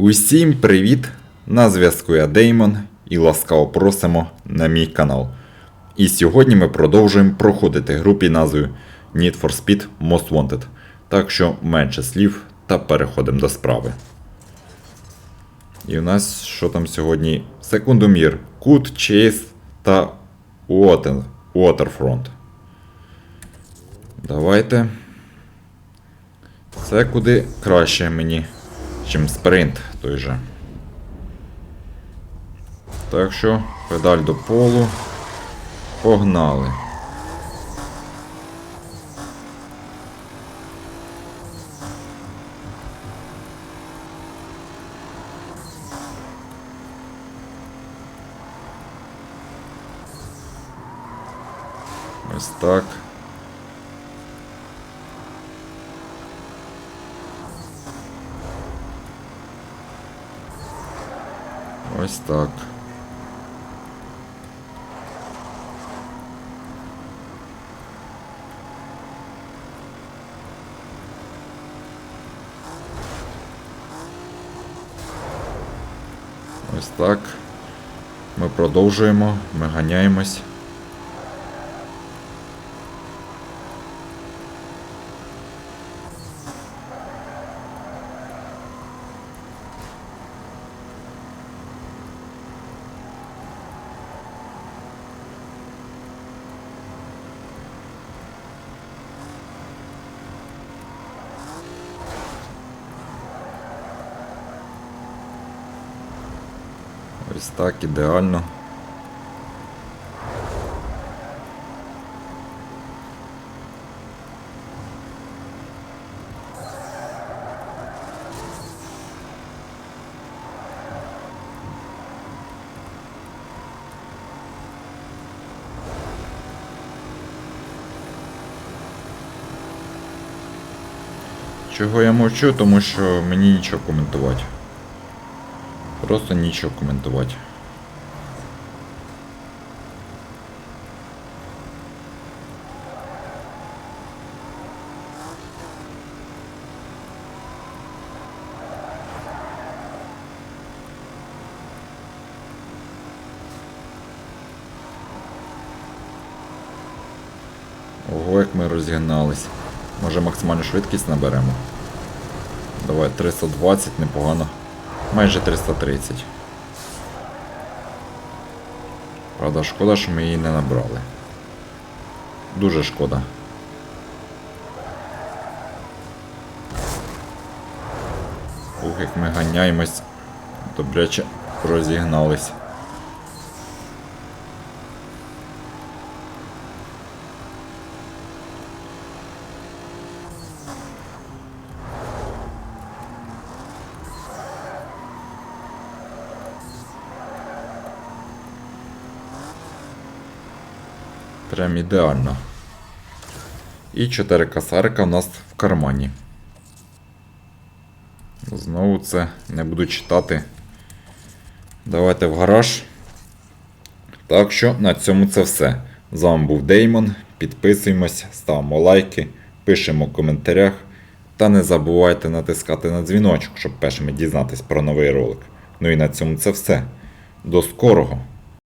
Усім привіт! На зв'язку я Деймон і ласкаво просимо на мій канал. І сьогодні ми продовжуємо проходити гру під назвою Need for Speed Most Wanted. Так що менше слів та переходимо до справи. І у нас що там сьогодні? Секундомір, Кут, Чейз та Waterfront. Давайте. Це куди краще мені, чим спринт той же. Так що, педаль до полу. Погнали. Ось так. Ось так. Ось так. Ми продовжуємо, ми ганяємось. Ось так, ідеально. Чого я мовчу, тому що мені нічого коментувати. Просто нічого коментувати. Ого, як ми розігнались. Може максимальну швидкість наберемо. Давай 320 непогано. Майже 330. Правда, шкода, що ми її не набрали. Дуже шкода. Ух, як ми ганяємось. Добряче розігнались. Прям ідеально. І 4 касарика у нас в кармані. Знову це не буду читати. Давайте в гараж. Так що на цьому це все. З вами був Деймон. Підписуємось, ставимо лайки, пишемо в коментарях. Та не забувайте натискати на дзвіночок, щоб першими дізнатись про новий ролик. Ну і на цьому це все. До скорого!